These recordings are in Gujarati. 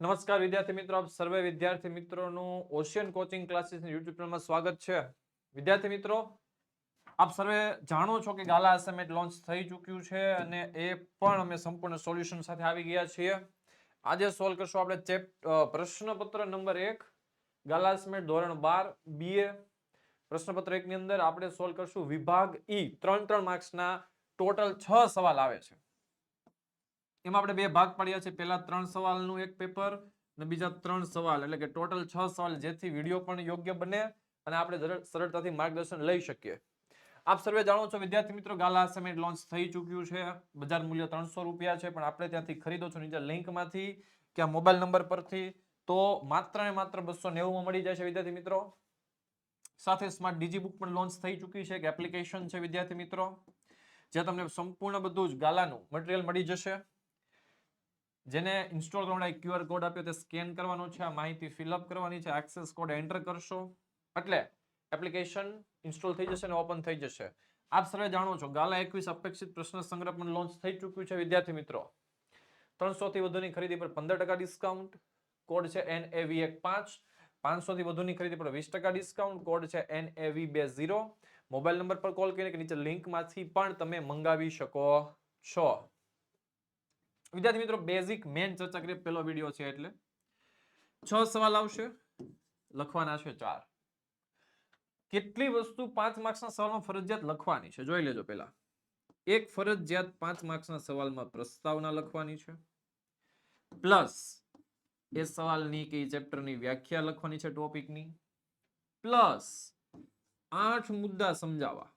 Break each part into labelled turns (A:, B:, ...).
A: નમસ્કાર વિદ્યાર્થી મિત્રો, આપ સર્વે વિદ્યાર્થી મિત્રોનું ઓશિયન કોચિંગ ક્લાસીસ યુટ્યુબ ચેનલમાં સ્વાગત છે. વિદ્યાર્થી મિત્રો, આપ સર્વે જાણો છો કે ગાલા અસાઇનમેન્ટ લોન્ચ થઈ ચૂક્યું છે અને એ પણ અમે સંપૂર્ણ સોલ્યુશન સાથે આવી ગયા છીએ. આજે સોલ્વ કરશું આપણે ચેપ પ્રશ્નપત્ર નંબર એક, ગાલા અસાઇનમેન્ટ ધોરણ બાર બીએ પ્રશ્નપત્ર એકની અંદર આપણે સોલ્વ કરશું વિભાગ ઈ ત્રણ ત્રણ માર્ક્સના ટોટલ છ સવાલ આવે છે. એમાં આપણે બે ભાગ પાડ્યા છે. પહેલા ત્રણ સવાલનું એક પેપર અને બીજા ત્રણ સવાલ. એટલે કે ટોટલ છ સવાલ જેથી વીડિયો પણ યોગ્ય બને અને આપણે સરળતાથી માર્ગદર્શન લઈ શકીએ. આપ સર્વે જાણો છો, વિદ્યાર્થી મિત્રો, ગાલા અસાઇનમેન્ટ લોન્ચ થઈ ચૂક્યું છે. બજાર મૂલ્ય ત્રણસો રૂપિયા છે, પણ આપણે ત્યાંથી ખરીદો છો નીચે લિંકમાંથી, કે આ મોબાઈલ નંબર પરથી. તો માત્ર ને માત્ર બસો નેવુંમાં મળી જાય છે, વિદ્યાર્થી મિત્રો. સાથે સ્માર્ટ ડીજી બુક પણ લોન્ચ થઈ ચૂકી છે, એક એપ્લિકેશન છે, વિદ્યાર્થી મિત્રો, જ્યાં તમને સંપૂર્ણ બધું જ ગાલાનું મટીરિયલ મળી જશે. જેને ઇન્સ્ટોલ કરવાના ક્યુઆર કોડ આપ્યો, તે સ્કેન કરવાનો છે, આ માહિતી ફિલઅપ કરવાની છે એક્સેસ કોડ એન્ટર કરશો. એટલે એપ્લિકેશન ઇન્સ્ટોલ થઈ જશે અને ઓપન થઈ જશે. આપ સર્વે જાણો છો, ગાલા એકવીસ અપેક્ષિત પ્રશ્ન સંગ્રહ પણ લોન્ચ થઈ ચૂક્યું છે, વિદ્યાર્થી મિત્રો. ત્રણસો થી વધુની ખરીદી પર પંદર ટકા ડિસ્કાઉન્ટ કોડ છે એન એવી એક પાંચ. પાંચસો થી વધુની ખરીદી પર વીસ ટકા ડિસ્કાઉન્ટ કોડ છે એન એવી બે ઝીરો મોબાઈલ નંબર પર કોલ કરીને કે નીચે લિંકમાંથી પણ તમે મંગાવી શકો છો. વિદ્યાર્થી મિત્રો બેઝિક મેન ચર્ચા કરીએ. પહેલો વીડિયો છે એટલે. છ સવાલ આવશે. લખવાના છે ચાર. કેટલી વસ્તુ પાંચ માર્ક્સના સવાલમાં ફરજિયાત લખવાની છે? જોઈ લેજો પહેલા. એક ફરજિયાત પાંચ માર્ક્સના સવાલમાં પ્રસ્તાવના લખવાની છે. પ્લસ, એ સવાલની કે ચેપ્ટરની વ્યાખ્યા લખવાની છે ટોપિકની. પ્લસ, આઠ મુદ્દા સમજાવવા.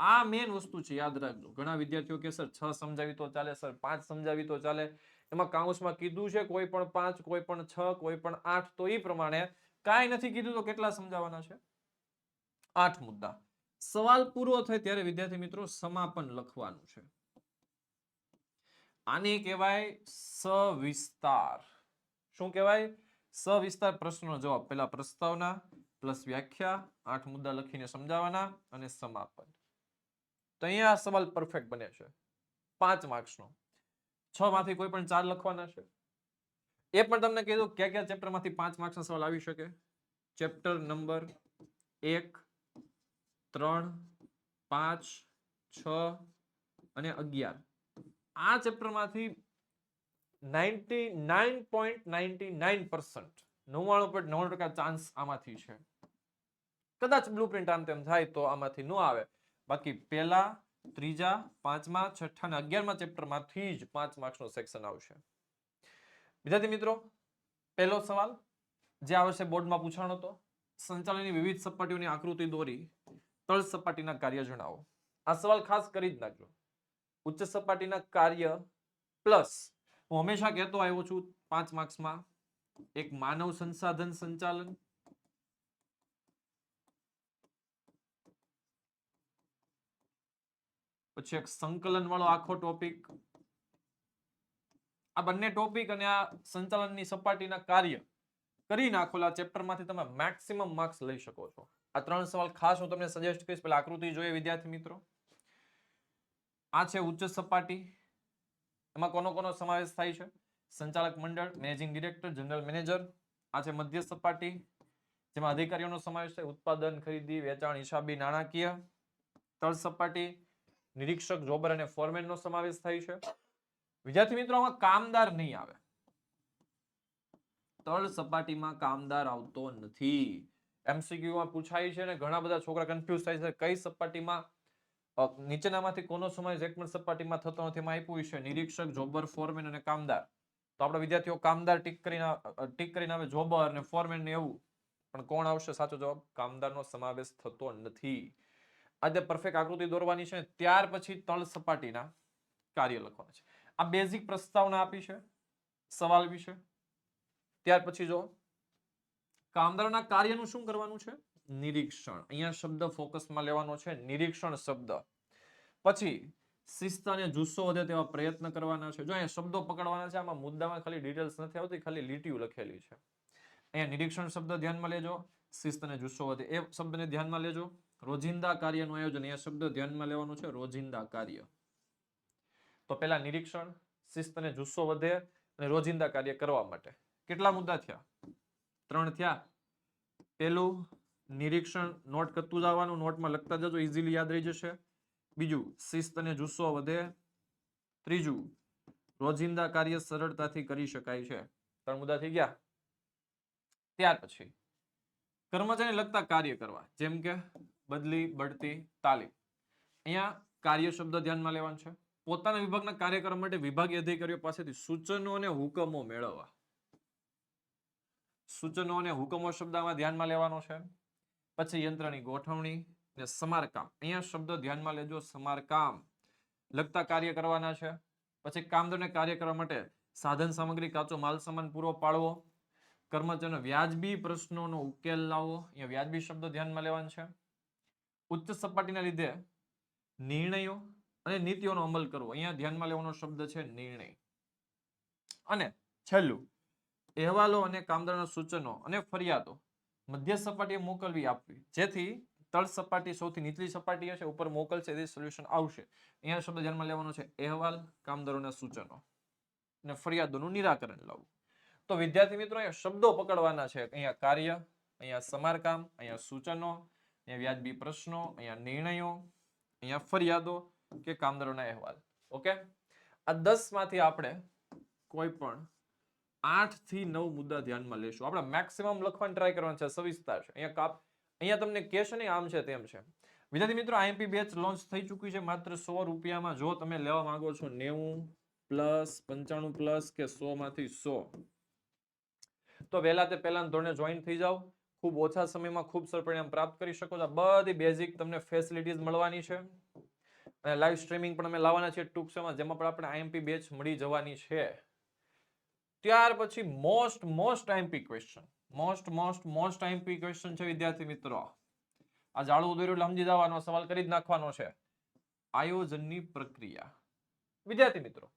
A: આ મેન વસ્તુ છે, યાદ રાખજો. ઘણા વિદ્યાર્થીઓ કે, સર, છ સમજાવી તો ચાલે, સર, પાંચ સમજાવી તો ચાલે. એમાં કાઉન્સમાં કીધું છે, કોઈ પણ પાંચ, કોઈ પણ છ, કોઈ પણ આઠ, તો એ પ્રમાણે કાંઈ નથી કીધું તો કેટલા સમજાવવાના છે? આઠ મુદ્દા. સવાલ પૂરો થાય ત્યારે વિદ્યાર્થી મિત્રો સમાપન લખવાનું છે. આને કહેવાય સવિસ્તાર. શું કહેવાય? સવિસ્તાર પ્રશ્નનો જવાબ. પેલા પ્રસ્તાવના, પ્લસ વ્યાખ્યા, આઠ મુદ્દા લખીને સમજાવવાના અને સમાપન. તો અહીંયા સવાલ પરફેક્ટ બને છે. પાંચ માર્ક્સનો છ માંથી કોઈ પણ ચાર લખવાના છે. એ પણ તમને કીધું કયા કયા ચેપ્ટરમાંથી પાંચ માર્ક્સનો સવાલ આવી શકે? ચેપ્ટર નંબર એક, ત્રણ, પાંચ, છ અને અગિયાર. આ ચેપ્ટરમાંથી ninety nine point ninety nine percent નવ્વાણું પોઈન્ટ નવ્વાણું ટકા ચાન્સ આમાંથી છે. કદાચ બ્લુ પ્રિન્ટ આમ તેમ થાય તો આમાંથી ન આવે. બાકી પહેલા, ત્રીજા, પાંચમા, છઠ્ઠા અને અગિયારમા ચેપ્ટરમાંથી જ પાંચ માર્ક્સનો સેક્શન આવશે. વિદ્યાર્થી મિત્રો, પહેલો સવાલ, જે આ વર્ષે બોર્ડમાં પૂછાણો હતો સંચાલનની વિવિધ સપાટીઓની આકૃતિ દોરી, તળ સપાટીના કાર્ય જણાવો. આ સવાલ ખાસ કરી જ નાખજો. ઉચ્ચ સપાટીના કાર્ય પ્લસ, હું હંમેશા કહેતો આવ્યો છું પાંચ માર્ક્સમાં એક માનવ સંસાધન સંચાલન પછી એક સંકલન વાળો આખો ટોપિક આ બંને ટોપિક અને આ સંચાલનની સપાટીના કાર્ય કરી નાખોલા ચેપ્ટરમાંથી તમે મેક્સિમમ માર્ક્સ લઈ શકો છો. આ ત્રણ સવાલ ખાસ હું તમને સજેસ્ટ કરીશ. પેલા આકૃતિ જોઈએ વિદ્યાર્થી મિત્રો. આ છે ઉચ્ચ સપાટી. એમાં કોનો કોનો સમાવેશ થાય છે? સંચાલક મંડળ મેનેજિંગ ડિરેક્ટર જનરલ મેનેજર આ છે મધ્ય સપાટી. જેમાં અધિકારીઓનો સમાવેશ થાય. ઉત્પાદન, ખરીદી, વેચાણ, હિસાબી, નાણાકીય. તળ સપાટી. નિરીક્ષક જોબર અને ફોરમેન નો સમાવેશ થાય છે. વિદ્યાર્થી મિત્રો, આમાં કામદાર નહીં આવે. તળ સપાટીમાં કામદાર આવતો નથી. એમસીક્યુમાં પૂછાય છે અને ઘણા બધા છોકરા કન્ફ્યુઝ થાય છે. કઈ સપાટીમાં નીચેનામાંથી કોનો સમાવેશ એક પણ સપાટીમાં થતો નથી એમાં આપ્યું છે. નિરીક્ષક, જોબર, ફોરમેન અને કામદાર. તો આપણા વિદ્યાર્થીઓ કામદાર ટીક કરીને ટીક કરીને આવે જોબર અને ફોરમેન ને એવું. પણ કોણ આવશે? સાચો જવાબ, કામદારનો સમાવેશ થતો નથી. આજે પરફેક્ટ આકૃતિ દોરવાની છે. ત્યાર પછી તળ સપાટીના કાર્ય લખવાના છે. આ બેઝિક પ્રસ્તાવના આપી છે. સવાલ વિશે ત્યાર પછી જો, કામદારના કાર્યનું શું કરવાનું છે? નિરીક્ષણ. અહીંયા શબ્દ ફોકસમાં લેવાનો છે. નિરીક્ષણ શબ્દ. પછી શિસ્ત અને જુસ્સો વધે તેવા પ્રયત્ન કરવાના છે. જો અહીંયા શબ્દો પકડવાના છે, આમાં મુદ્દામાં ખાલી ડિટેલ્સ નથી આવતી, ખાલી લીટીઓ લખેલી છે. અહીંયા નિરીક્ષણ શબ્દ ધ્યાનમાં લેજો. શિસ્ત અને જુસ્સો વધે. એ શબ્દને ધ્યાનમાં લેજો. રોજિંદા કાર્યનું આયોજન, એ શબ્દ ધ્યાનમાં લેવાનું છે, રોજિંદા કાર્ય. તો પહેલા નિરીક્ષણ, શિસ્ત અને જુસ્સો વધે અને રોજિંદા કાર્ય કરવા માટે. કેટલા મુદ્દા થયા? ત્રણ થયા. પેલું નિરીક્ષણ, નોટ કરતું જવાનું, નોટમાં લખતા જજો ઇઝીલી યાદ રહી જશે. બીજું, શિસ્ત અને જુસ્સો વધે. ત્રીજું, રોજિંદા કાર્ય સરળતાથી કરી શકાય છે. ત્રણ મુદ્દા થઈ ગયા. ત્યાર પછી, કર્મચારીને લગતા કાર્ય કરવા. જેમ કે બદલી બઢતી તાલીમ. અહીંયા કાર્ય શબ્દ ધ્યાનમાં લેવાનો છે. પોતાના વિભાગના કાર્યક્રમ માટે વિભાગીય અધિકારીઓ પાસેથી સૂચનો અને હુકમો મેળવવા. સૂચનો અને હુકમો શબ્દમાં ધ્યાનમાં લેવાનો છે. પછી યંત્રની ગોઠવણી અને સમારકામ. અહીંયા શબ્દ ધ્યાનમાં લેજો, સમારકામ. લગતા કાર્ય કરવાના છે. પછી કામદારને કાર્ય કરવા માટે સાધન સામગ્રી, કાચો માલ, સામાન, પૂરો પાડવો. કર્મચારીનો વ્યાજબી પ્રશ્નોનો ઉકેલ લાવવો. અહીંયા વ્યાજબી શબ્દ ધ્યાનમાં લેવાનો છે. ઉચ્ચ સપાટીના લીધે નિર્ણયો અને નીતિઓનો અમલ કરવો. અહીંયા ધ્યાનમાં લેવાનો શબ્દ છે નિર્ણય. અને છેલ્લું, અહેવાલો અને કામદારના સૂચનો અને ફરિયાદો મધ્ય સપાટીએ મોકલવી આપવી. જેથી તળ સપાટી સૌથી નીચલી સપાટી હશે, ઉપર મોકલશે તે સોલ્યુશન આવશે. અહીંયા શબ્દ ધ્યાનમાં લેવાનો છે અહેવાલ, કામદારોના સૂચનો અને ફરિયાદોનું નિરાકરણ લાવવું. તો વિદ્યાર્થી મિત્રો, અહીંયા શબ્દો પકડવાના છે. અહીંયા કાર્ય, અહીંયા સમારકામ, અહીંયા સૂચનો અહીંયા વ્યાજબી પ્રશ્નો, અહીંયા નિર્ણયો, અહીંયા ફરિયાદો કે કામદારોના અહેવાલ. ઓકે? આ દસમાંથી આપણે કોઈ પણ આઠથી નવ મુદ્દા ધ્યાનમાં લેશું. આપણે મેક્સિમમ લખવાની ટ્રાય કરવાનું છે, સવિસ્તાર છે. અહીંયા કાપ અહીંયા તમને કહેશે નહીં આમ છે, તેમ છે. વિદ્યાર્થી મિત્રો આઈએમપી બેચ લોન્ચ થઈ ચૂકી છે, માત્ર સો રૂપિયામાં. જો તમે લેવા માંગો છો નેવું પ્લસ, પંચાણું પ્લસ કે સો માંથી સો. તો વહેલા તે પહેલા ધોરણે જોઈન થઈ જાઓ. ખૂબ ઓછા સમયમાં ખૂબ સર પરિણામ પ્રાપ્ત કરી શકો છો. આ બધી બેઝિક તમને ફેસિલિટીઝ મળવાની છે. અને લાઈવ સ્ટ્રીમિંગ પણ અમે લાવવાના છે ટૂંક સમયમાં જેમાં પણ આપણે આઈએમપી બેચ મળી જવાની છે. ત્યાર પછી most most IMP question most most most IMP question છે, વિદ્યાર્થી મિત્રો. આ જાળું દોર્યું એટલે સમજી જવાનો, સવાલ કરી જ નાખવાનો છે. આયોજનની પ્રક્રિયા. વિદ્યાર્થી મિત્રો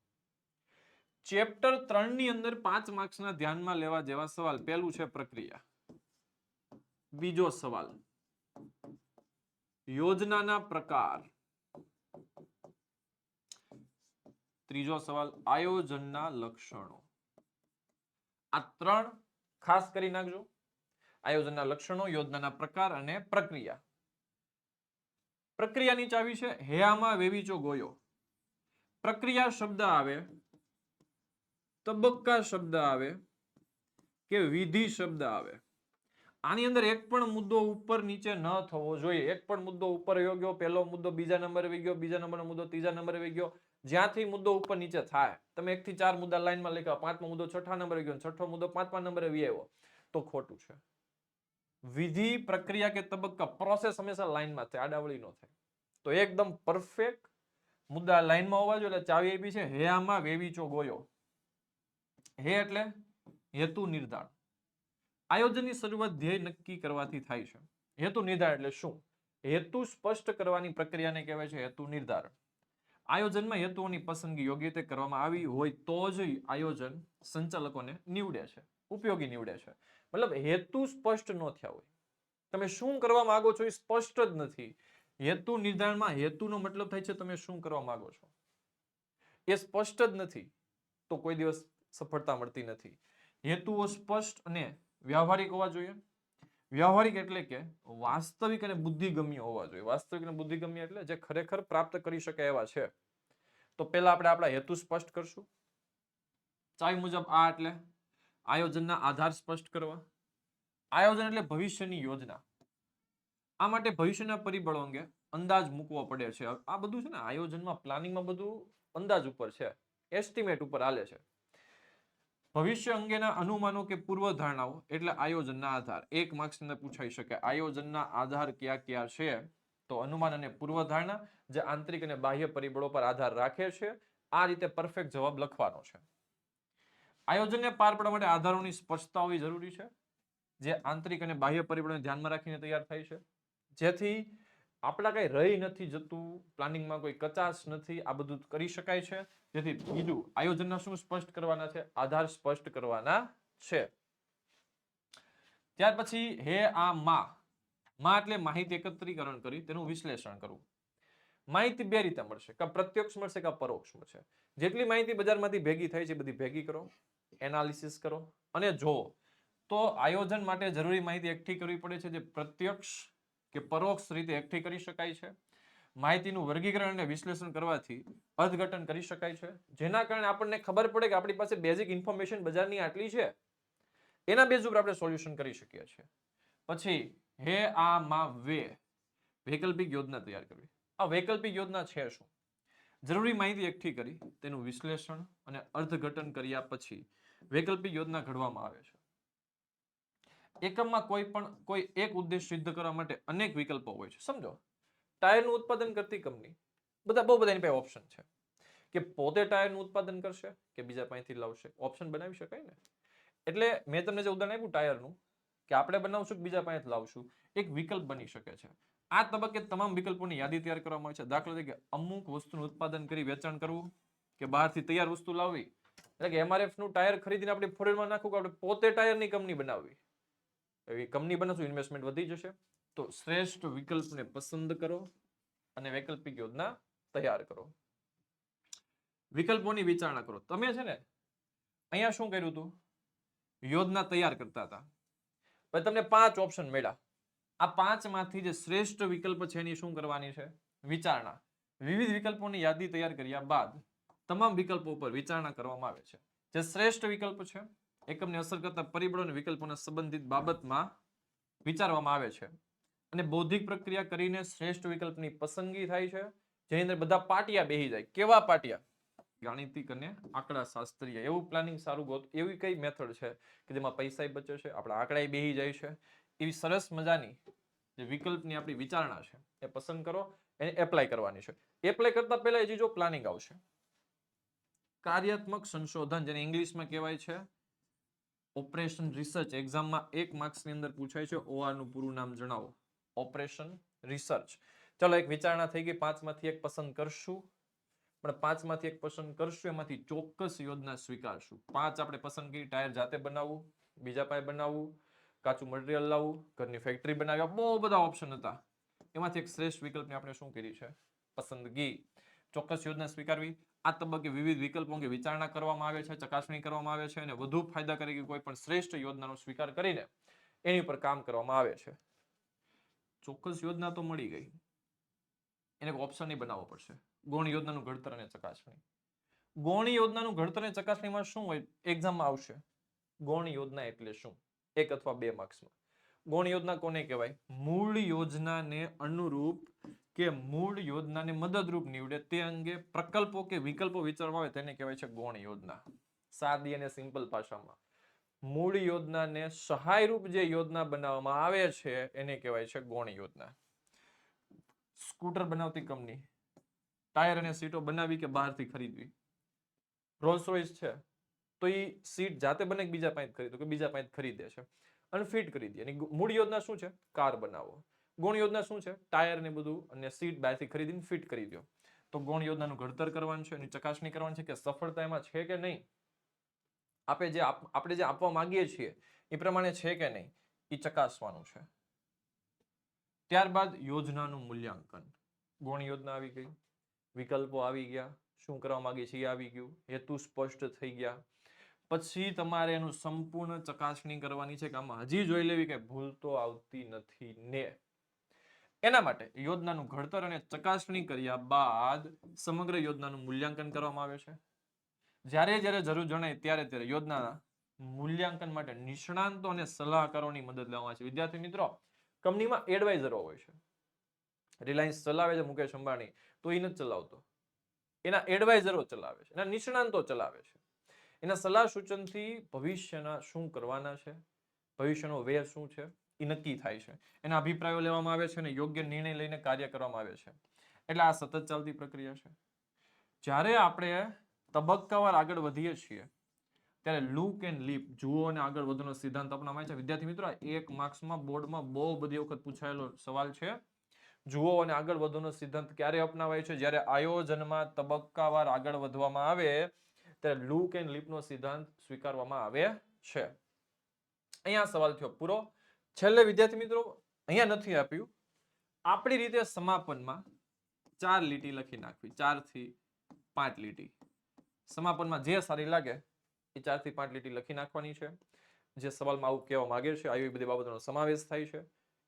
A: ચેપ્ટર ત્રણની અંદર પાંચ માર્ક્સના ધ્યાનમાં લેવા જેવા સવાલ. પહેલું છે પ્રક્રિયા. બીજો સવાલ. યોજનાના પ્રકાર. ત્રીજો સવાલ, આયોજનના લક્ષણો. આ ત્રણ ખાસ કરી નાખજો. આયોજનના લક્ષણો, યોજનાના પ્રકાર અને પ્રક્રિયા. પ્રક્રિયાની ચાવી છે હેયામાં વેવીચો ગોયો. પ્રક્રિયા શબ્દ આવે, તબક્કા શબ્દ આવે કે વિધિ શબ્દ આવે. આની અંદર એક પણ મુદ્દો ઉપર નીચે ન થવો જોઈએ. એક પણ મુદ્દો ઉપર વયો ગયો, પહેલો મુદ્દો બીજા નંબરે વહી ગયો, બીજા નંબરનો મુદ્દો ત્રીજા નંબરે વહી ગયો. જ્યાંથી મુદ્દો ઉપર નીચે થાય, તમે એક થી ચાર મુદ્દા લાઈનમાં લખ્યા, પાંચમો મુદ્દો છઠ્ઠા નંબરે ગયો, છઠ્ઠો મુદ્દો પાંચમા નંબરે વી આવ્યો. તો ખોટું છે. વિધિ, પ્રક્રિયા કે તબક્કા પ્રોસેસ હંમેશા લાઈનમાં થાય, આડાવળી ન થાય. તો એકદમ પરફેક્ટ મુદ્દા લાઈનમાં હોવા જોઈએ, એટલે ચાવી આપી છે, હે આમાં વેવીચો ગોયો હે એટલે હેતુ નિર્ધારણ. આયોજનની શરૂઆત ધ્યેય નક્કી કરવાથી થાય છે. હેતુ નિર્ધારણ એટલે શું? હેતુ સ્પષ્ટ કરવાની પ્રક્રિયાને કહેવાય છે હેતુ નિર્ધારણ. આયોજનમાં હેતુઓની પસંદગી યોગ્ય રીતે કરવામાં આવી હોય તો જ આયોજન સંચાલકોને નીવડે છે, ઉપયોગી નીવડે છે. મતલબ હેતુ સ્પષ્ટ ન થયા હોય. તમે શું કરવા માંગો છો એ સ્પષ્ટ જ નથી. હેતુ નિર્ધારણમાં હેતુનો મતલબ થાય છે તમે શું કરવા માંગો છો? એ સ્પષ્ટ જ નથી. તો કોઈ દિવસ સફળતા મળતી નથી. હેતુઓ સ્પષ્ટ અને વ્યવહારિક હોવા જોઈએ. વ્યવહારિક એટલે કે વાસ્તવિક અને બુદ્ધિગમ્ય હોવા જોઈએ. વાસ્તવિક અને બુદ્ધિગમ્ય એટલે જે ખરેખર પ્રાપ્ત કરી શકે એવા છે. તો પહેલા આપણે આપણા હેતુ સ્પષ્ટ કરશું. ચાવી મુજબ આ એટલે આયોજનના આધાર સ્પષ્ટ કરવા. આયોજન એટલે ભવિષ્યની યોજના. આ માટે ભવિષ્યના પરિબળો અંગે અંદાજ મૂકવો પડે છે. આ બધું છે ને આયોજનમાં, પ્લાનિંગમાં બધું અંદાજ ઉપર છે. એસ્ટિમેટ ઉપર હાલે છે. ભવિષ્ય અંગેના અનુમાનો કે પૂર્વધારણાઓ એટલે આયોજનના આધાર. એક માર્ક્સ અંદર પૂછાઈ શકે, આયોજનના આધાર કયા કયા છે? તો અનુમાન અને પૂર્વધારણા જે આંતરિક અને બાહ્ય પરિબળો પર આધાર રાખે છે, આ રીતે પરફેક્ટ જવાબ લખવાનો છે. આયોજનને પાર પાડવા માટે આધારોની સ્પષ્ટતા હોવી જરૂરી છે, જે આંતરિક અને બાહ્ય પરિબળોને ધ્યાનમાં રાખીને તૈયાર થાય છે. જેથી આપણા કઈ રહી નથી જતું, પ્લાનિંગમાં કોઈ કચાશ નથી, આ બધું કરી શકાય છે. જેથી બીજું આયોજનના શું સ્પષ્ટ કરવાના છે? આધાર સ્પષ્ટ કરવાના છે. ત્યાર પછી હે આ માં. માં એટલે માહિતી એકત્રીકરણ કરી તેનું વિશ્લેષણ કરવું. માહિતી બે રીતે મળશે. કે પ્રત્યક્ષ મળશે, કે પરોક્ષ મળશે. જેટલી માહિતી બજારમાંથી ભેગી થઈ છે બધી ભેગી કરો. એનાલિસિસ કરો. અને જો તો આયોજન માટે જરૂરી માહિતી એકઠી કરવી પડે છે જે પ્રત્યક્ષ કે પરોક્ષ રીતે એકઠી કરી શકાય છે. માહિતીનું વર્ગીકરણ અને વિશ્લેષણ કરવાથી અર્થઘટન કરી શકાય છે. જેના કારણે આપણને ખબર પડે કે આપણી પાસે બેઝિક ઇન્ફોર્મેશન બજારની આટલી છે. એના બેઝ ઉપર આપણે સોલ્યુશન કરી શકીએ છીએ. પછી, હે આ માં વે, વૈકલ્પિક યોજના તૈયાર કરવી. આ વૈકલ્પિક યોજના છે શું? જરૂરી માહિતી એકઠી કરી, તેનું વિશ્લેષણ અને અર્થઘટન કર્યા પછી વૈકલ્પિક યોજના ઘડવામાં આવે છે. એકમમાં કોઈ પણ, કોઈ એક ઉદ્દેશ સિદ્ધ કરવા માટે અનેક વિકલ્પો હોય છે. સમજો? ટાયરનું ઉત્પાદન કરતી કંપની, બધા, બહુ બધા એની પાસે ઓપ્શન છે. કે પોતે ટાયરનું ઉત્પાદન કરશે કે બીજા પાસેથી લાવશે. ઓપ્શન બનાવી શકાય ને? એટલે મેં તમને જે ઉદાહરણ આપ્યું, ટાયરનું, કે આપણે બનાવશું કે બીજા પાસેથી લાવશું, એક વિકલ્પ બની શકે છે. આ તબક્કે તમામ વિકલ્પોની યાદી તૈયાર કરવામાં આવે છે. દાખલા તરીકે, અમુક વસ્તુનું ઉત્પાદન કરી વેચાણ કરવું, કે બહારથી તૈયાર વસ્તુ લાવવી, એટલે કે એમઆરએફનું ટાયર ખરીદીને આપણે ફોરેનમાં નાખવું કે આપણે પોતે ટાયરની કંપની બનાવવી. એવી કંપની બનાવશું ઇન્વેસ્ટમેન્ટ વધી જશે. તો શ્રેષ્ઠ વિકલ્પને પસંદ કરો અને વૈકલ્પિક યોજના તૈયાર કરો. વિકલ્પોની વિચારણા કરો. તમે છે ને, અહીંયા શું કર્યું હતું? યોજના તૈયાર કરતા હતા. પછી તમને પાંચ ઓપ્શન મળ્યા. આ પાંચમાંથી જે શ્રેષ્ઠ વિકલ્પ છે એની શું કરવાની છે? વિચારણા. વિવિધ વિકલ્પોની યાદી તૈયાર કર્યા બાદ તમામ વિકલ્પો ઉપર વિચારણા કરવામાં આવે છે. જે શ્રેષ્ઠ વિકલ્પ છે એકમને અસર કરતા પરિબળો અને વિકલ્પોના સંબંધિત બાબતમાં વિચારવામાં આવે છે. અને બૌદ્ધિક પ્રક્રિયા કરીને શ્રેષ્ઠ વિકલ્પની પસંદગી થાય છે. જેની અંદર બધા પાટિયા બેહી જાય. કેવા પાટિયા? ગાણિતિક અને આંકડા શાસ્ત્રીય એવું પ્લાનિંગ સારું ગોત. એવી કઈ મેથડ છે કે જેમાં પૈસા બચે છે, આપણા આંકડા બેહી જાય છે. એવી સરસ મજાની જે વિકલ્પની આપણી વિચારણા છે, એ પસંદ કરો. એને એપ્લાય કરવાની છે. એપ્લાય કરતા પહેલા એ જો પ્લાનિંગ આવશે. કાર્યાત્મક સંશોધન, જેને ઇંગ્લિશમાં કહેવાય છે ઓપરેશન રિસર્ચ એક્ઝામમાં એક માર્ક્સની અંદર પૂછાય છે. ઓઆરનું પૂરું નામ જણાવો. Operation research. ચલો એક વિચારણા થઈ ગઈ. પાંચમાંથી એક પસંદ કરશું. પણ પાંચમાંથી એક પસંદ કરશું, એમાંથી ચોક્કસ યોજના સ્વીકારશું. પાંચ આપણે પસંદ કરી, ટાયર જાતે બનાવવું, બીજા પાસે બનાવવું, કાચું મટીરિયલ લાવવું, ઘરની ફેક્ટરી બનાવી બહુ બધા ઓપ્શન હતા. એમાંથી એક શ્રેષ્ઠ વિકલ્પની આપણે શું કરી છે? પસંદગી. ચોક્કસ યોજના સ્વીકારવી. આ તબક્કે વિવિધ વિકલ્પો અંગે વિચારણા કરવામાં આવે છે, ચકાસણી કરવામાં આવે છે અને વધુ ફાયદાકારક કોઈ પણ શ્રેષ્ઠ યોજનાનો સ્વીકાર કરીને એની ઉપર કામ કરવામાં આવે છે. ચોક્કસ યોજના તો મળી ગઈ. એને ઓપ્શન બનાવવો પડશે. ગૌણ યોજનાનું ઘડતર અને ચકાસણી. ગૌણ યોજનાનું ઘડતર અને ચકાસણીમાં શું હોય? એક્ઝામમાં આવશે. ગૌણ યોજના એટલે શું? એક અથવા બે માર્ક્સમાં ગૌણ યોજના કોને કહેવાય? મૂળ યોજનાને અનુરૂપ કે મૂળ યોજનાને મદદરૂપ નીવડે તે અંગે પ્રકલ્પો કે વિકલ્પો વિચારવામાં આવે તેને કહેવાય છે ગૌણ યોજના. સાદી અને સિમ્પલ ભાષામાં. મૂળ યોજનાને સહાયરૂપ જે યોજના બનાવવામાં આવે છે એને કહેવાય છે ગૌણ યોજના. સ્કૂટર બનાવતી કંપની, ટાયર અને સીટો બનાવી કે બહારથી ખરીદવી. રોલ્સ રોયસ છે, તો એ સીટ જાતે બને બીજા પાંચ ખરીદો? કે બીજા પાંચ ખરીદે છે. અને ફિટ કરી દે અને મૂળ યોજના શું છે? કાર બનાવો. ગૌણ યોજના શું છે? ટાયર ને બધું અને સીટ બહારથી ખરીદીને ફિટ કરી દો. તો ગૌણ યોજનાનું ઘડતર કરવાનું છે એની ચકાસણી કરવાની છે કે સફળતા એમાં છે કે નહીં? આપણે જે આપણે જે આપવા માંગીએ છીએ, એ પ્રમાણે છે કે નહીં? એ ચકાસવાનું છે. ત્યારબાદ યોજનાનું મૂલ્યાંકન. ગૌણ યોજના આવી ગઈ. વિકલ્પો આવી ગયા. શું કરવા માંગીએ છીએ આવી ગયું. હેતુ સ્પષ્ટ થઈ ગયા. પછી તમારે એનું સંપૂર્ણ ચકાસણી કરવાની છે કે આમાં હજી જોઈ લેવી કે ભૂલ તો આવતી નથી ને. એના માટે યોજનાનું ઘડતર અને ચકાસણી કર્યા બાદ સમગ્ર યોજનાનું મૂલ્યાંકન કરવામાં આવે છે. જ્યારે જ્યારે જરૂર જણાય ત્યારે ત્યારે યોજનાના મૂલ્યાંકન માટે નિષ્ણાંતો અને સલાહકારોની મદદ લેવામાં આવે છે. વિદ્યાર્થી મિત્રો, કંપનીમાં એડવાઇઝરો હોય છે. રિલાયન્સ ચલાવે છે મુકેશ અંબાણી, તો એ નથી ચલાવતો. એના એડવાઇઝરો ચલાવે છે એના નિષ્ણાંતો ચલાવે છે. એના સલાહ સૂચનથી ભવિષ્યના શું કરવાના છે? ભવિષ્યનો વે શું છે? એ નક્કી થાય છે. એના અભિપ્રાયો લેવામાં આવે છે અને યોગ્ય નિર્ણય લઈને કાર્ય કરવામાં આવે છે. એટલે આ સતત ચાલતી પ્રક્રિયા છે. જ્યારે આપણે તબક્કાવાર આગળ વધીએ છીએ, ત્યારે લુક એન્ડ લીપ જુઓ અને આગળ વધવાનો સિદ્ધાંત અપનાવાય છે. વિદ્યાર્થી મિત્રો એક માર્ક્સમાં બોર્ડમાં બહુ બધી વખત પૂછાયેલો સવાલ છે. જુઓ અને આગળ વધવાનો સિદ્ધાંત ક્યારે અપનાવાય છે? જ્યારે આયોજનમાં તબક્કાવાર આગળ વધવામાં આવે ત્યારે લુક એન્ડ લીપનો સિદ્ધાંત સ્વીકારવામાં આવે છે. અહીંયા સવાલ થયો પૂરો. છેલ્લે વિદ્યાર્થી મિત્રો અહીંયા નથી આપ્યું. આપણી રીતે સમાપનમાં ચાર લીટી લખી નાખવી. ચારથી પાંચ લીટી. સમાપનમાં જે સારી લાગે એ ચારથી પાંચ લીટી લખી નાખવાની છે. જે સવાલમાં આવું કહેવા માંગે છે, આવી બધી બાબતોનો સમાવેશ થાય છે.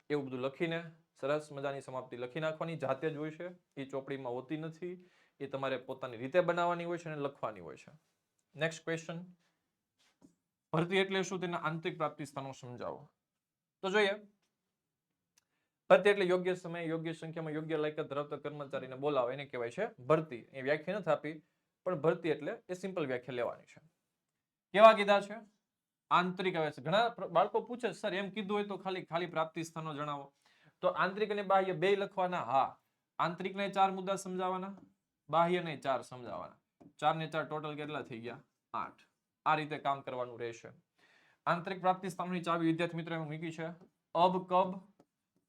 A: એવું બધું લખીને સરસ મજાની સમાપ્તિ લખી નાખવાની જાતે જ હોય છે. એ ચોપડીમાં હોતી નથી. એ તમારે પોતાની રીતે બનાવવાની હોય છે અને લખવાની હોય છે. નેક્સ્ટ ક્વેશ્ચન ભરતી એટલે શું? તેના આંતરિક પ્રાપ્તિ સ્થાનો સમજાવો. તો જોઈએ. ભરતી એટલે યોગ્ય સમયે યોગ્ય સંખ્યામાં યોગ્ય લાયકાત ધરાવતા કર્મચારીને બોલાવે. એને કહેવાય છે ભરતી. એ વ્યાખ્યા નથી આપી, પણ ભરતી એટલે એ સિમ્પલ વ્યાખ્યા લેવાની છે. કેવા કીધા છે? આંતરિક આવે છે. ઘણા બાળકો પૂછે સર, એમ કીધું હોય તો ખાલી ખાલી પ્રાપ્તિ સ્થાનો જણાવો. તો આંતરિક અને બાહ્ય બે લખવાના? હા. આંતરિક ને ચાર મુદ્દા સમજાવવાના બાહ્ય ને ચાર સમજાવવાના ચાર ને ચાર ટોટલ કેટલા થઈ ગયા? આઠ. આ રીતે કામ કરવાનું રહેશે. આંતરિક પ્રાપ્તિ સ્થાનની ચાવી વિદ્યાર્થી મિત્રો મૂકી છે. અબ કબ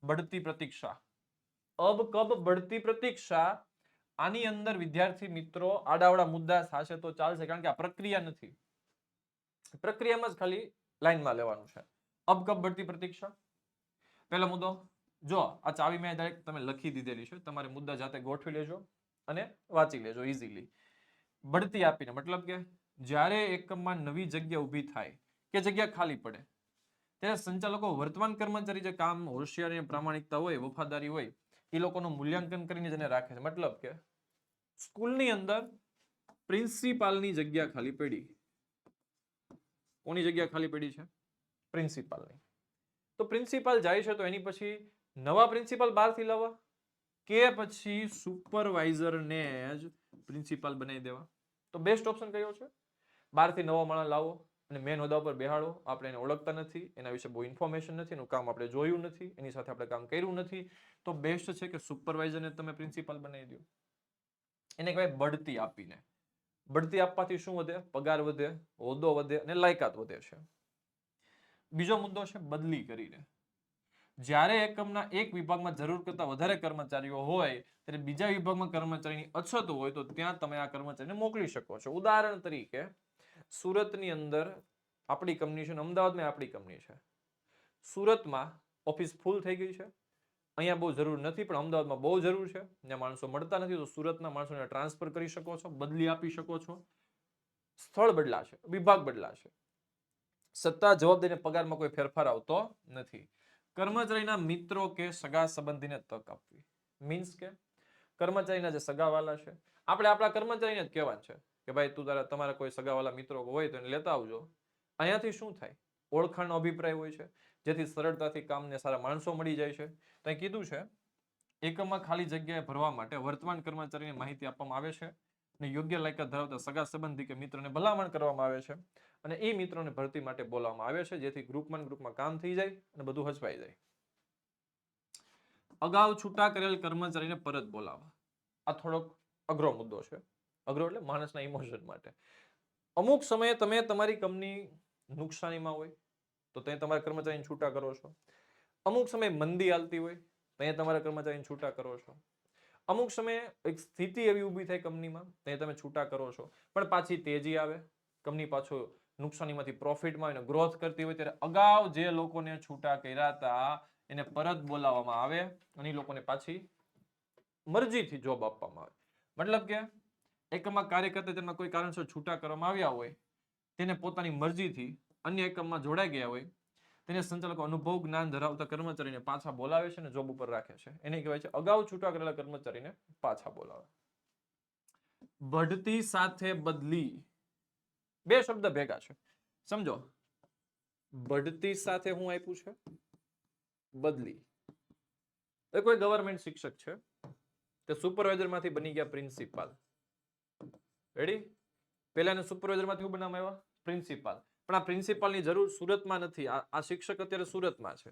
A: બઢતી પ્રતીક્ષા. અબ કબ બઢતી પ્રતીક્ષા. આની અંદર વિદ્યાર્થી મિત્રો, આડાવડા મુદ્દા થશે તો ચાલશે, કારણ કે આ પ્રક્રિયા નથી. પ્રક્રિયામાં જ ખાલી લાઈનમાં લેવાનું છે. અબ કબ બઢતી પ્રતીક્ષા. પહેલો મુદ્દો. જો આ ચાવી મેં direct તમે લખી દીધેલી છે, તમારે મુદ્દા જાતે ગોઠવી લેજો. અને વાંચી લેજો ઇઝીલી બઢતી આપીને, મતલબ કે જ્યારે એકમમાં નવી જગ્યા ઊભી થાય કે જગ્યા ખાલી પડે, ત્યારે સંચાલકો વર્તમાન કર્મચારી જે કામ, હોશિયારી પ્રામાણિકતા હોય, વફાદારી હોય, એ લોકોનું મૂલ્યાંકન કરીને જેને રાખે છે. મતલબ કે સ્કૂલની અંદર પ્રિન્સિપાલની જગ્યા ખાલી પડી. કોની જગ્યા ખાલી પડી છે? પ્રિન્સિપાલની. તો પ્રિન્સિપાલ જાય છે તો એની પછી નવા પ્રિન્સિપાલ બહારથી લાવવા? કે પછી સુપરવાઇઝરને જ પ્રિન્સિપાલ બનાવી દેવા? તો બેસ્ટ ઓપ્શન કયો છે? બહારથી નવો માણસ લાવો અને મેન હોદ્દા પર બેહાડો. આપણે એને ઓળખતા નથી, એના વિશે બહુ ઇન્ફોર્મેશન નથી, એનું કામ આપણે જોયું નથી, એની સાથે આપણે કામ કર્યું નથી. તો બેસ્ટ છે કે સુપરવાઇઝરને તમે પ્રિન્સિપાલ બનાવી દો. એને કહેવાય બઢતી આપીને. બઢતી આપવાથી શું વધે? પગાર વધે, હોદ્દો વધે અને લાયકાત વધે છે. બીજો મુદ્દો છે બદલી કરીને. જ્યારે એકમના એક વિભાગમાં જરૂર કરતા વધારે કર્મચારીઓ હોય, ત્યારે બીજા વિભાગમાં કર્મચારીની અછત હોય, તો ત્યાં તમે આ કર્મચારીને મોકલી શકો છો. ઉદાહરણ તરીકે, સુરતની અંદર આપણી કંપની છે અમદાવાદમાં આપણી કંપની છે. સુરતમાં ઓફિસ ફૂલ થઈ ગઈ છે. અહીંયા બહુ જરૂર નથી, પણ અમદાવાદમાં બહુ જરૂર છે. ત્યાં માણસો મળતા નથી, તો સુરતના માણસોને ટ્રાન્સફર કરી શકો છો, બદલી આપી શકો છો. સ્થળ બદલાશે, વિભાગ બદલાશે. સત્તા જવાબદારીને પગારમાં કોઈ ફેરફાર આવતો નથી. કર્મચારીના મિત્રો કે સગા સંબંધીને તક આપવી. મીન્સ કે કર્મચારીના જે સગાવાલા છે, આપણે આપણા કર્મચારીને જ કહેવાનું છે કે ભાઈ તું તારા, તમારા કોઈ સગાવાલા મિત્રો હોય તો એને લેતા આવજો. અહીંયાથી શું થાય? ઓળખાણનો અભિપ્રાય હોય છે, જેથી સરળતાથી કામને સારા માણસો મળી જાય છે. તો કીધું છે, એકમમાં ખાલી જગ્યાએ ભરવા માટે વર્તમાન કર્મચારીને માહિતી આપવામાં આવે છે અને યોગ્ય લાયકાત ધરાવતા સગા સંબંધી કે મિત્રોને ભલામણ કરવામાં આવે છે. અને એ મિત્રોને ભરતી માટે બોલાવવામાં આવે છે, જેથી ગ્રુપમાં ગ્રુપમાં કામ થઈ જાય અને બધું હચવાઈ જાય. અગાઉ છૂટા કરેલ કર્મચારીને પરત બોલાવવા. આ થોડોક અઘરો મુદ્દો છે. અઘરો એટલે માણસના ઇમોશન માટે. અમુક સમયે તમે તમારી કંપની નુકસાનીમાં હોય, તો તમે તમારા કર્મચારીને છૂટા કરો છો. અમુક સમયે મંદી હાલતી હોય, ત્યાં તમારા કર્મચારીને છૂટા કરો છો. અમુક સમયે એક સ્થિતિ એવી ઊભી થાય કંપનીમાં, ત્યાં તમે છૂટા કરો છો. પણ પાછી તેજી આવે, કંપની પાછો નુકસાનીમાંથી પ્રોફિટમાં એને ગ્રોથ કરતી હોય ત્યારે અગાઉ જે લોકોને છૂટા કર્યા હતા, એને પરત બોલાવવામાં આવે અને એ લોકોને પાછી મરજીથી જોબ આપવામાં આવે. મતલબ કે એકમમાં કાર્ય કરતા તેમાં કોઈ કારણસર છૂટા કરવામાં આવ્યા હોય, તેને પોતાની મરજીથી અન્ય એકમમાં જોડાઈ ગયા હોય, તેને સંચાલકો અનુભવ, જ્ઞાન ધરાવતા કર્મચારીને પાછા બોલાવે છે અને જોબ ઉપર રાખે છે. એને કહેવાય છે અગાઉ છૂટા કરેલા કર્મચારીને પાછા બોલાવે. બઢતી સાથે બદલી બે શબ્દ ભેગા છે. સમજો? બઢતી સાથે હું આપ્યું છે? બદલી. એ કોઈ ગવર્મેન્ટ શિક્ષક છે? તે સુપરવાઇઝરમાંથી બની ગયા પ્રિન્સિપાલ રેડી પહેલા સુપરવાઇઝરમાંથી શું બનાવવામાં આવ્યા? પ્રિન્સિપાલ પણ આ પ્રિન્સિપાલની જરૂર સુરતમાં નથી. આ શિક્ષક અત્યારે સુરતમાં છે.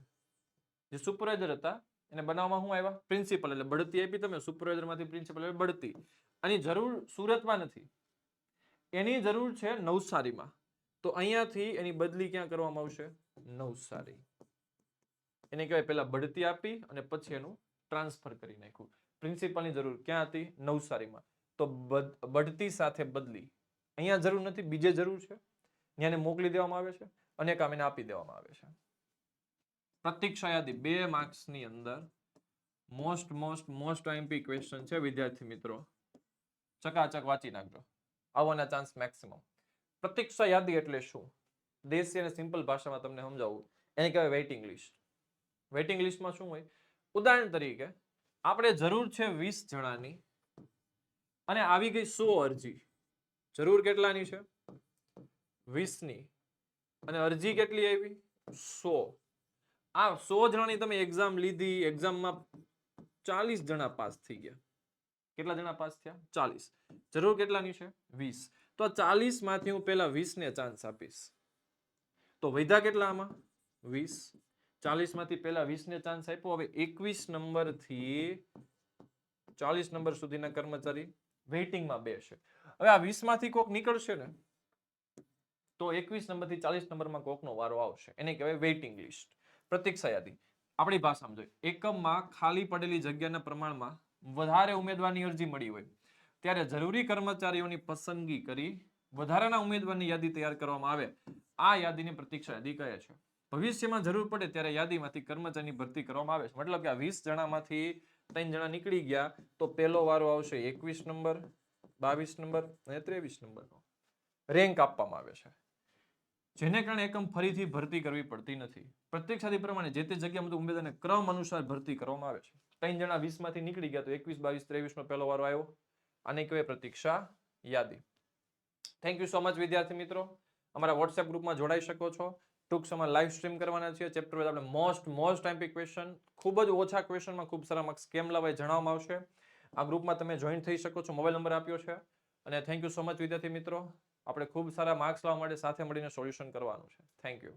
A: જે સુપરવાઇઝર હતા એને બનાવવામાં શું આવ્યા? પ્રિન્સિપલ એટલે બઢતી આપી તમે સુપરવાઇઝરમાંથી પ્રિન્સિપલ એટલે બઢતી. આની જરૂર સુરતમાં નથી. એની જરૂર છે નવસારીમાં. તો અહીંયાથી એની બદલી ક્યાં કરવામાં આવશે? નવસારી. એને કહેવાય પહેલા બઢતી આપી અને પછી એનું ટ્રાન્સફર કરી નાખ્યું. પ્રિન્સિપાલની જરૂર ક્યાં હતી? નવસારીમાં. તો બઢતી સાથે બદલી. અહીંયા જરૂર નથી, બીજે જરૂર છે. ત્યાંને મોકલી દેવામાં આવે છે અને કામ એને આપી દેવામાં આવે છે. પ્રતીક્ષા યાદી, બે માર્ક્સની અંદર most most most IMP question છે. વિદ્યાર્થી મિત્રો, ચકાચક વાંચી નાખજો. આવવાના ચાન્સ મેક્સિમમ પ્રતીક્ષા યાદી એટલે શું? દેશી અને સિમ્પલ ભાષામાં તમને સમજાવું. એને કહેવાય વેઇટિંગ લિસ્ટ વેઇટિંગ લિસ્ટમાં શું હોય? ઉદાહરણ તરીકે, આપણે જરૂર છે વીસ જણાની અને આવી ગઈ સો અરજી. જરૂર કેટલાની છે? વીસની. અને અરજી કેટલી આવી? સો. આ સો જણાની તમે એક્ઝામ લીધી એક્ઝામમાં ચાલીસ જણા પાસ થઈ ગયા. કેટલા જણા પાસ થયા? ચાલીસ. જરૂર કેટલાની છે? વીસ. તો ચાલીસમાંથી હું પેલા વીસ ને ચાન્સ આપીશ. તો વૈધા કેટલા આમાં? વીસ. ચાલીસમાંથી પેલા વીસ ને ચાન્સ આપ્યો. હવે એકવીસ નંબરથી ચાલીસ નંબર સુધીના કર્મચારી વેઇટિંગમાં બેસે. હવે આ વીસમાંથી કોક નીકળશે ને, તો એકવીસ નંબરથી ચાલીસ નંબરમાં કોકનો વારો આવશે. એને કહેવાય વેઇટિંગ લિસ્ટ પ્રતીક્ષા યાદી. આપણી ભાષામાં જોઈએ. એકમમાં ખાલી પડેલી જગ્યાના પ્રમાણમાં વધારે ઉમેદવારની અરજી મળી હોય. ત્યારે જરૂરી કર્મચારીઓની પસંદગી કરી વધારાના ઉમેદવારની યાદી તૈયાર કરવામાં આવે. આ યાદીને પ્રતીક્ષા યાદી કહે છે. ભવિષ્યમાં જરૂર પડે ત્યારે યાદીમાંથી કર્મચારીની ભરતી કરવામાં આવે છે. મતલબ કે આ વીસ જણામાંથી ત્રણ જણા નીકળી ગયા તો પહેલો વારો આવશે એકવીસ નંબર, બાવીસ નંબર અને ત્રેવીસ નંબરનો રેન્ક આપવામાં આવે છે. જેને કારણે એકમ ફરીથી ભરતી કરવી પડતી નથી. પ્રત્યેક સાથી પ્રમાણે જે તે જગ્યામાં ઉમેદવારને ક્રમ અનુસાર ભરતી કરવામાં આવે છે. ત્રણ જણા વીસમાંથી નીકળી ગયા તો એકવીસ, બાવીસ ત્રેવીસ નો પહેલો વારો આવ્યો. આને કહેવાય પ્રતીક્ષા યાદી. થેન્ક યુ સો મચ વિદ્યાર્થી મિત્રો. અમારા વોટ્સએપ ગ્રુપમાં જોડાઈ શકો છો. ટૂંક સમયમાં લાઈવ સ્ટ્રીમ કરવાના છીએ. ચેપ્ટર વાઇઝ આપણે મોસ્ટ મોસ્ટ એમ્પી ક્વેશ્ચન ખૂબ જ ઓછા ક્વેશ્ચનમાં ખૂબ સારા માર્ક્સ કેમ લવાય જણાવવામાં આવશે. આ ગ્રુપમાં તમે જોઈન થઈ શકો છો. મોબાઈલ નંબર આપ્યો છે. અને થેન્ક યુ સો મચ વિદ્યાર્થી મિત્રો. આપણે ખૂબ સારા માર્ક્સ લાવવા માટે સાથે મળીને સોલ્યુશન કરવાનું છે. Thank you